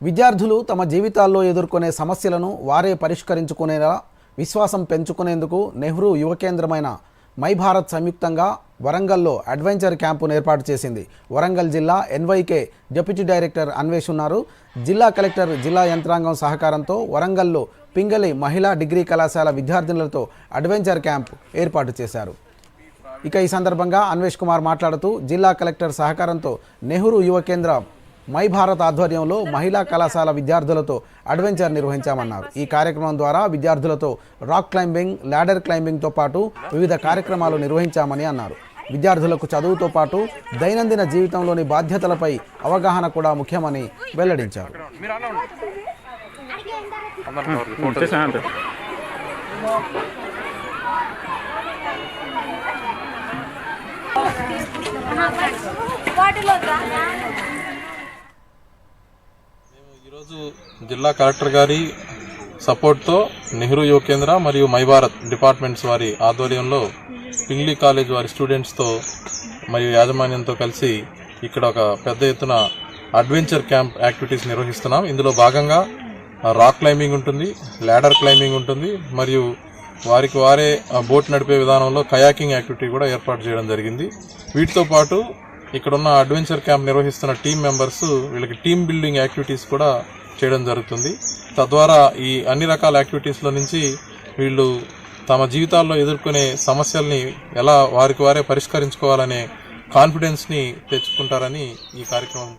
విద్యార్థులు తమ జీవితాల్లో ఎదుర్కొనే సమస్యలను వారే పరిష్కరించుకునేలా విశ్వాసం పెంచుకునేందుకు నెహ్రూ యువ కేంద్రమైన మై భారత్ సంయుక్తంగా వరంగల్లో అడ్వెంచర్ క్యాంపును ఏర్పాటు చేసింది. వరంగల్ జిల్లా ఎన్వైకే డిప్యూటీ డైరెక్టర్ అన్వేష్ ఉన్నారు. జిల్లా కలెక్టర్ జిల్లా యంత్రాంగం సహకారంతో వరంగల్లో పింగళి మహిళా డిగ్రీ కళాశాల విద్యార్థినులతో అడ్వెంచర్ క్యాంప్ ఏర్పాటు చేశారు. ఇక ఈ సందర్భంగా అన్వేష్ కుమార్ మాట్లాడుతూ జిల్లా కలెక్టర్ సహకారంతో నెహ్రూ యువ కేంద్రం మై భారత్ ఆధ్వర్యంలో మహిళా కళాశాల విద్యార్థులతో అడ్వెంచర్ నిర్వహించామన్నారు. ఈ కార్యక్రమం ద్వారా విద్యార్థులతో రాక్ క్లైంబింగ్ లాడర్ క్లైంబింగ్తో పాటు వివిధ కార్యక్రమాలు నిర్వహించామని అన్నారు. విద్యార్థులకు చదువుతో పాటు దైనందిన జీవితంలోని బాధ్యతలపై అవగాహన కూడా ముఖ్యమని వెల్లడించారు. వాటిలో ఈరోజు జిల్లా కలెక్టర్ గారి సపోర్ట్తో నెహ్రూ యువ కేంద్ర మరియు మై భారత్ డిపార్ట్మెంట్స్ వారి ఆధ్వర్యంలో పింగ్లీ కాలేజ్ వారి స్టూడెంట్స్తో మరియు యాజమాన్యంతో కలిసి ఇక్కడ ఒక పెద్ద ఎత్తున అడ్వెంచర్ క్యాంప్ యాక్టివిటీస్ నిర్వహిస్తున్నాం. ఇందులో భాగంగా రాక్ క్లైంబింగ్ ఉంటుంది ల్యాడర్ క్లైంబింగ్ ఉంటుంది మరియు వారికి వారే ఆ బోట్ నడిపే విధానంలో కయాకింగ్ యాక్టివిటీ కూడా ఏర్పాటు చేయడం జరిగింది. వీటితో పాటు ఇక్కడున్న అడ్వెంచర్ క్యాంప్ నిర్వహిస్తున్న టీం మెంబర్స్ వీళ్ళకి టీమ్ బిల్డింగ్ యాక్టివిటీస్ కూడా చేయడం జరుగుతుంది. తద్వారా ఈ అన్ని రకాల యాక్టివిటీస్లో నుంచి వీళ్ళు తమ జీవితాల్లో ఎదుర్కొనే సమస్యల్ని ఎలా వారికి వారే పరిష్కరించుకోవాలనే కాన్ఫిడెన్స్ని తెచ్చుకుంటారని ఈ కార్యక్రమం